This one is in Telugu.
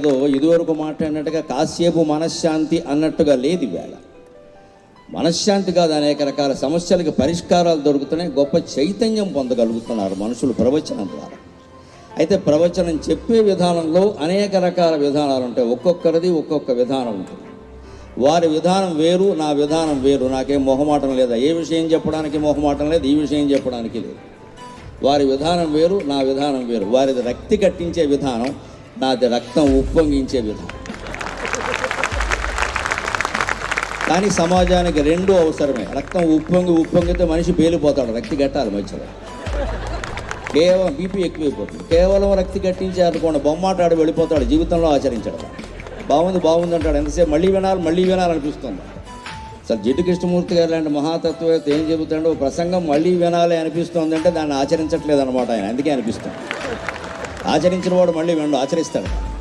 ఏదో ఇదివరకు మాట్లాడినట్టుగా కాసేపు మనశ్శాంతి అన్నట్టుగా లేదు వేళ మనశ్శాంతి కాదు అనేక రకాల సమస్యలకు పరిష్కారాలు దొరుకుతున్నాయి గొప్ప చైతన్యం పొందగలుగుతున్నారు మనుషులు ప్రవచనం ద్వారా. అయితే ప్రవచనం చెప్పే విధానంలో అనేక రకాల విధానాలు ఉంటాయి. ఒక్కొక్కరిది ఒక్కొక్క విధానం ఉంటుంది. వారి విధానం వేరు నా విధానం వేరు. నాకేం మొహమాటం లేదా? ఏ విషయం చెప్పడానికి మొహమాటం లేదు ఈ విషయం చెప్పడానికి లేదు. వారి విధానం వేరు నా విధానం వేరు. వారిది రక్తి కట్టించే విధానం నాది రక్తం ఉప్పొంగించే విధం. కానీ సమాజానికి రెండు అవసరమే. రక్తం ఉప్పొంగి ఉప్పొంగితే మనిషి పేలిపోతాడు రక్తి గట్టాలి మధ్యలో. కేవలం బీపీ ఎక్కువైపోతుంది. కేవలం రక్తి కట్టించారనుకోండి బొమ్మాటాడు వెళ్ళిపోతాడు జీవితంలో ఆచరించాడు. బాగుంది బాగుంది అంటాడు. ఎంతసేపు మళ్ళీ వినాలి మళ్ళీ వినాలనిపిస్తుంది. అసలు జిడ్డు కృష్ణమూర్తి గారు లాంటి మహాతత్వవేత్త ఏం చెబుతాడో ప్రసంగం మళ్ళీ వినాలి అనిపిస్తుంది అంటే దాన్ని ఆచరించట్లేదు అనమాట ఆయన. అందుకే అనిపిస్తుంది. ఆచరించిన వాడు మళ్ళీ వెండు ఆచరిస్తాడు.